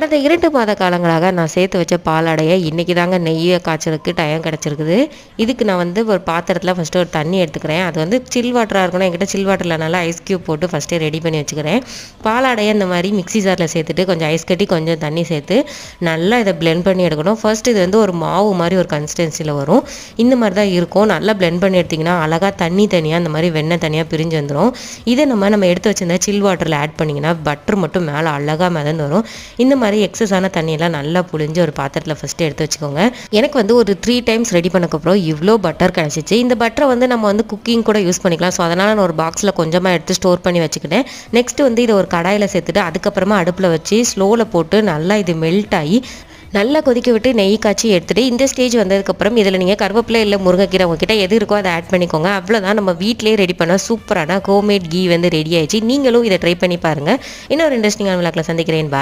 கடந்த இரண்டு மாத காலங்களாக நான் சேர்த்து வச்ச பாலாடையை இன்றைக்கி தாங்க நெய்யை காய்ச்சலுக்கு டைம் கிடச்சிருக்குது. இதுக்கு நான் வந்து ஒரு பாத்திரத்தில் ஃபஸ்ட்டு ஒரு தண்ணி எடுத்துக்கிறேன். அது வந்து சில் வாட்டராக இருக்கணும். என்கிட்ட சில் வாட்டரில் நல்லா ஐஸ் க்யூப் போட்டு ஃபஸ்ட்டே ரெடி பண்ணி வச்சுக்கிறேன். பாலாடையை இந்த மாதிரி மிக்சி ஜாரில் சேர்த்துட்டு கொஞ்சம் ஐஸ் கட்டி கொஞ்சம் தண்ணி சேர்த்து நல்லா இதை பிளெண்ட் பண்ணி எடுக்கணும். ஃபர்ஸ்ட் இது வந்து ஒரு மாவு மாதிரி ஒரு கன்சிஸ்டன்சியில் வரும். இந்த மாதிரி தான் இருக்கும். நல்லா பிளெண்ட் பண்ணி எடுத்திங்கன்னா அழகாக தண்ணி தனியாக இந்த மாதிரி வெண்ணெய் தனியாக பிரிஞ்சு வந்துடும் இதை நம்ம நம்ம எடுத்து வச்சிருந்த சில் வாட்டரில் ஆட் பண்ணிங்கன்னா பட்டர் மட்டும் மேலே அழகாக மிதந்து வரும் இந்த மாதிரி எக்ஸஸான தண்ணியெல்லாம் நல்லா புழிஞ்சு ஒரு பாத்திரத்தில் ஃபஸ்ட்டு எடுத்து வச்சுக்கோங்க. எனக்கு வந்து ஒரு த்ரீ டைம்ஸ் ரெடி பண்ணக்கப்புறம் இவ்வளோ பட்டர் கிடச்சிச்சு. இந்த பட்டரை வந்து நம்ம வந்து குக்கிங் கூட யூஸ் பண்ணிக்கலாம். ஸோ அதனால் நான் ஒரு பாக்ஸில் கொஞ்சமாக எடுத்து ஸ்டோர் பண்ணி வச்சுக்கிட்டேன். நெக்ஸ்ட் வந்து இதை ஒரு கடாயில் சேர்த்துட்டு அதுக்கப்புறமா அடுப்பில் வச்சு ஸ்லோவில் போட்டு நல்லா இது மெல்ட் ஆகி நல்லா கொதிக்க விட்டு நெய் காய்ச்சி எடுத்துகிட்டு இந்த ஸ்டேஜ் வந்ததுக்கப்புறம் இதில் நீங்கள் கருவேப்பிலை இல்லை முருங்கைக்கீரை உங்ககிட்ட எது இருக்கோ அதை ஆட் பண்ணிக்கோங்க. அவ்வளோதான் நம்ம வீட்டிலேயே ரெடி பண்ண சூப்பரான ஹோம்மேட் கீ வந்து ரெடி ஆயிடுச்சு. நீங்களும் இதை ட்ரை பண்ணி பாருங்கள் இன்னொரு இன்ட்ரெஸ்டிங்கான விளக்கில் சந்திக்கிறேன். பாய்